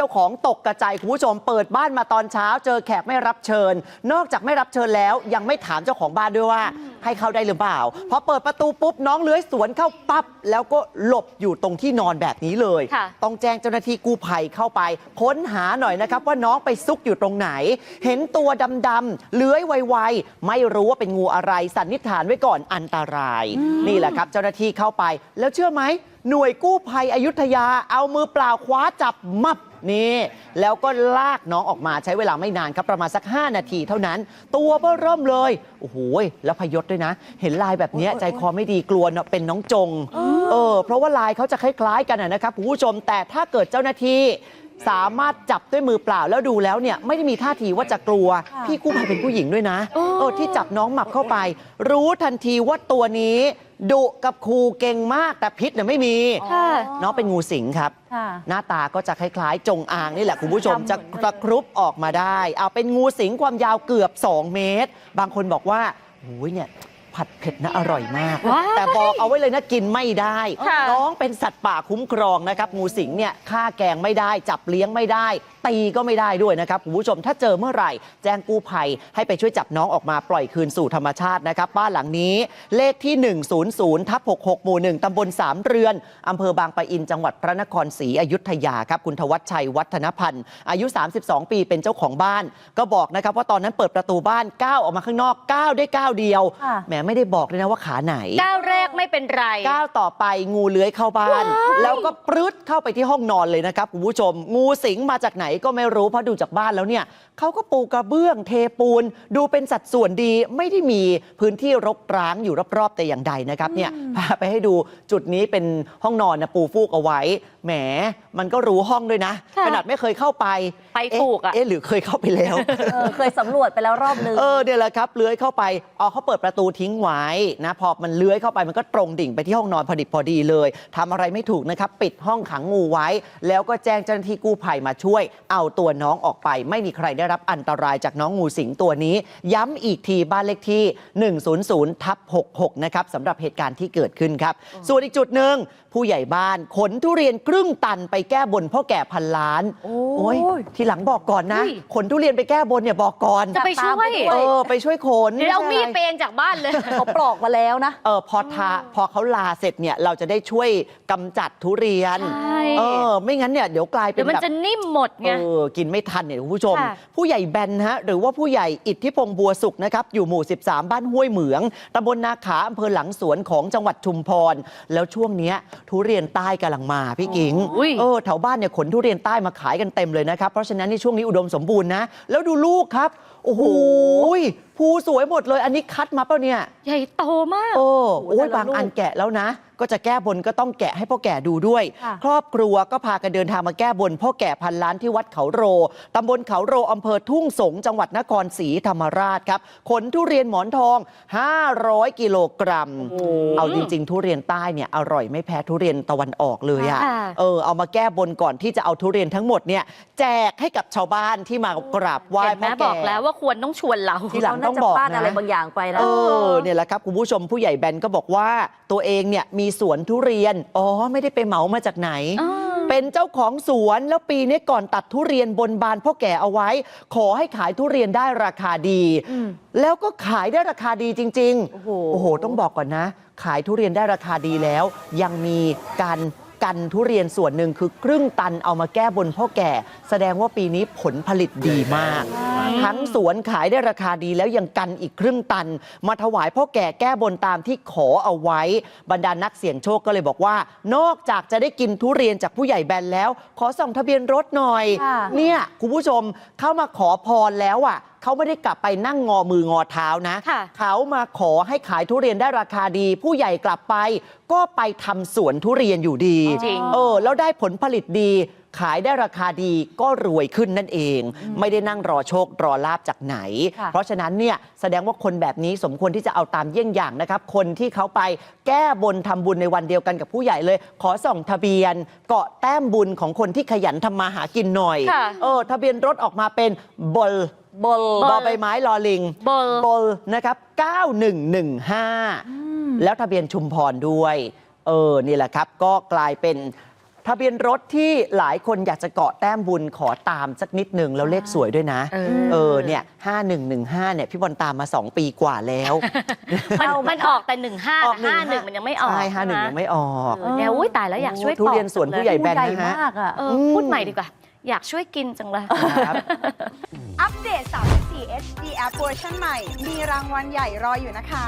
เจ้าของตกกระจายคุณผู้ชม เปิดบ้านมาตอนเช้า เจอแขกไม่รับเชิญ นอกจากไม่รับเชิญแล้ว ยังไม่ถามเจ้าของบ้านด้วยว่า ให้เข้าได้หรือเปล่าพอเปิดประตูปุ๊บน้องเลื้อยสวนเข้าปั๊บแล้วก็หลบอยู่ตรงที่นอนแบบนี้เลยค่ะต้องแจ้งเจ้าหน้าที่กู้ภัยเข้าไป ค้นหาหน่อยนะครับว่าน้องไปซุกอยู่ตรงไหน เห็นตัวดำๆเลื้อยไวๆไม่รู้ว่าเป็นงูอะไรสันนิษฐานไว้ก่อนอันตราย นี่แหละครับ เจ้าหน้าที่เข้าไป แล้วเชื่อไหม หน่วยกู้ภัยอยุธยาเอามือเปล่าคว้าจับมับนี่แล้วก็ลากน้องออกมาใช้เวลาไม่นานครับประมาณสัก 5 นาทีเท่านั้น ตัวเบ้อเริ่มเลย โอ้โหแล้วพยศด้วยนะ เห็นลายแบบเนี้ยใจคอไม่ดีกลัวเนอะเป็นน้องจงเออเพราะว่าลายเขาจะคล้ายๆกันนะนะครับคุณผู้ชมแต่ถ้าเกิดเจ้าหน้าที่สามารถจับด้วยมือเปล่าแล้วดูแล้วเนี่ยไม่ได้มีท่าทีว่าจะกลัวค่ะพี่กู้ภัยเป็นผู้หญิงด้วยนะอ๋อเออที่จับน้องหมับเข้าไป รู้ทันทีว่าตัวนี้ ดุกับครูเก่งมากแต่พิษเนี่ยไม่มีค่ะ น้องเป็นงูสิงครับ ค่ะ หน้าตาก็จะคล้ายๆ จงอางนี่แหละคุณผู้ชมจำเหมืจะอนกันตะครุบออกมาได้ เอาเป็นงูสิงความยาวเกือบ 2 เมตร บางคนบอกว่าโอ้ยเนี่ย ผัดเผ็ดนะอร่อยมาก ว้ายแต่บอกเอาไว้เลยนะกินไม่ได้ ค่ะ น้องเป็นสัตว์ป่าคุ้มครองนะครับ งูสิงเนี่ยฆ่าแกงไม่ได้ จับเลี้ยงไม่ได้ ตีก็ไม่ได้ด้วยนะครับคุณผู้ชมถ้าเจอเมื่อไหร่ แจ้งกู้ภัยให้ไปช่วยจับน้องออกมาปล่อยคืนสู่ธรรมชาตินะครับ บ้านหลังนี้เลขที่ 100ทับ66หมู่1ตำบลสามเรือนอำเภอบางปะอินจังหวัดพระนครศรีอยุธยาครับคุณทวัชชัยวัฒนพันธ์อายุ 32 ปีเป็นเจ้าของบ้าน ก็บอกนะครับว่าตอนนั้นเปิดประตูบ้านก้าวออกมาข้างนอกก้าวได้ก้าวเดียวค่ะ แหมไม่ได้บอกเลยนะว่าขาไหนก้าวแรกไม่เป็นไร ก้าวต่อไปงูเลื้อยเข้าบ้าน แล้วก็ปรืดเข้าไปที่ห้องนอนเลยนะครับคุณผู้ชม งูสิงมาจากไหนก็ไม่รู้เพราะดูจากบ้านแล้วเนี่ยเขาก็ปูกระเบื้องเทปูน ดูเป็นสัดส่วนดีไม่ได้มีพื้นที่รกร้างอยู่รอบๆแต่อย่างใดนะครับเนี่ยพาไปให้ดูจุดนี้เป็นห้องนอนนะปูฟูกเอาไว้แหมมันก็รู้ห้องด้วยนะค่ะขนาดไม่เคยเข้าไปไปถูกอะเอ๊ะหรือเคยเข้าไปแล้วเออเคยสำรวจไปแล้วรอบนึงเออเนี่ยแหละครับเลื้อยเข้าไปเอาเขาเปิดประตูทิ้งไว้นะพอมันเลื้อยเข้าไปมันก็ตรงดิ่งไปที่ห้องนอนพอดิบพอดีเลยทำอะไรไม่ถูกนะครับ ปิดห้องขังงูไว้ แล้วก็แจ้งเจ้าหน้าที่กู้ภัยมาช่วย เอาตัวน้องออกไป ไม่มีใครได้รับอันตรายจากน้องงูสิงตัวนี้ ย้ำอีกทีบ้านเลขที่ 100ทับ66 นะครับสำหรับเหตุการณ์ที่เกิดขึ้นครับ ส่วนอีกจุดหนึ่งผู้ใหญ่บ้านขนทุเรียนครึ่งตันไปแก้บนพ่อแก่พันล้านโอ้ยยทีหลังบอกก่อนนะ อุ้ย ขนทุเรียนไปแก้บนเนี่ยบอกก่อนจะไปช่วยตามไปด้เอวยอไปช่วยขน เดี๋ยวเอามีดไใช่ไปเองจากบ้านเลยเขาปลอกมาแล้วนะ เออพอทาพอเขาลาเสร็จเนี่ยเราจะได้ช่วยกำจัดทุเรียน ใช่ เออ ไม่งั้นเนี่ยเดี๋ยวกลายเป็เดี๋ยนวมันแบบจะนิ่มหมดไง เออกินไม่ทันเนี่ยคุณผู้ชม ค่ะ ผู้ใหญ่แบนฮะหรือว่าผู้ใหญ่อิทธิพงษ์บัวสุขนะครับอยู่หมู่ 13 บ้านห้วยเหมืองตำบลนาขาอำเภอหลังสวนของจังหวัดชุมพร แล้วช่วงเนี้ยทุเรียนใต้กำลังมาพี่กิง อุ้ย เออแถวบ้านเนี่ยขนทุเรียนใต้มาขายกันเต็มเลยนะครับ เพราะฉะนั้นในช่วงนี้อุดมสมบูรณ์นะ แล้วดูลูกครับโอ้โหภูสวยหมดเลยอันนี้คัดมาเปล่าเนี่ย ใหญ่โตมาก โอ้โอ้โอ้ยแต่ละบางลูกอันแกะแล้วนะ ก็จะแก้บนก็ต้องแกะให้พ่อแก่ดูด้วย ค่ะครอบครัวก็พากันเดินทางมาแก้บนพ่อแก่พันล้านที่วัดเขาโรตำบลเขาโรอำเภอทุ่งสง จังหวัดนครศรีธรรมราชครับขนทุเรียนหมอนทอง 500 กิโลกรัม โอ้เอาจริง ๆ ทุเรียนใต้เนี่ยอร่อยไม่แพ้ทุเรียนตะวันออกเลยอะค่ะ เออเอามาแก้บนก่อนที่จะเอาทุเรียนทั้งหมดเนี่ยแจกให้กับชาวบ้านที่มากราบไหว้เห็นไหมพ่อแก่ บอกแล้วว่าควรต้องชวนเรา ทีหลังเขาน่าต้องจะบอกพลาดนะอะไรบางอย่างไปนะ เออเนี่ยแหละครับ คุณผู้ชมผู้ใหญ่แบนก็บอกว่าตัวเองเนี่ยมีสวนทุเรียน อ๋อ ไม่ได้ไปเหมามาจากไหน อ่า เป็นเจ้าของสวนแล้วปีนี้ก่อนตัดทุเรียนบนบานพ่อแก่เอาไว้ ขอให้ขายทุเรียนได้ราคาดี อืมแล้วก็ขายได้ราคาดีจริงโอ้โห โอ้โห ต้องบอกก่อนนะ ขายทุเรียนได้ราคาดีแล้ว ยังมีการกันทุเรียนส่วนหนึ่งคือครึ่งตันเอามาแก้บนพ่อแก่ แสดงว่าปีนี้ผลผลิตดีมาก ทั้งสวนขายได้ราคาดีแล้วยังกันอีกครึ่งตัน มาถวายพ่อแก่แก้บนตามที่ขอเอาไว้ บรรดานักเสี่ยงโชคก็เลยบอกว่า นอกจากจะได้กินทุเรียนจากผู้ใหญ่แบนแล้ว ขอส่องทะเบียนรถหน่อย ค่ะ เนี่ยคุณผู้ชมเข้ามาขอพรแล้วอะเขาไม่ได้กลับไปนั่งงอมืองอเท้านะ ค่ะ เขามาขอให้ขายทุเรียนได้ราคาดี ผู้ใหญ่กลับไป ก็ไปทำสวนทุเรียนอยู่ดี จริง เออ แล้วได้ผลผลิตดี ขายได้ราคาดีก็รวยขึ้นนั่นเอง ไม่ได้นั่งรอโชครอลาบจากไหนค่ะเพราะฉะนั้นเนี่ยแสดงว่าคนแบบนี้สมควรที่จะเอาตามเยี่ยงอย่างนะครับ คนที่เขาไปแก้บนทำบุญในวันเดียวกันกับผู้ใหญ่เลย ขอส่องทะเบียนเกาะแต้มบุญของคนที่ขยันทำมาหากินหน่อยค่ะเออทะเบียนรถออกมาเป็นบลบลบอใบไม้ลอลิงเบอร์บลนะครับ 9115 แล้วทะเบียนชุมพรด้วย เออ นี่แหละครับ ก็กลายเป็น ทะเบียนรถที่หลายคนอยากจะเกาะแต้มบุญขอตามสักนิดหนึ่งแล้วเลขสวยด้วยนะ เออเออเนี่ย5115เนี่ยพี่บอลตามมา 2 ปีกว่าแล้ว มันมันออกแต่หนึ่งห้าออกห้าหนึ่งมันยังไม่ออกใช่51ใช่ไหมยังไม่ออกเออเนี่ยอุ้ยตายแล้วอยากช่วยทุเรียนสวนปอกผู้ใหญ่แบนใหญ่นะฮะมากอะเออพูดใหม่ดีกว่า อยากช่วยกินจังเลยครับอัปเดต 34 HD App เวอร์ชันใหม่ มีรางวัลใหญ่รออยู่นะคะ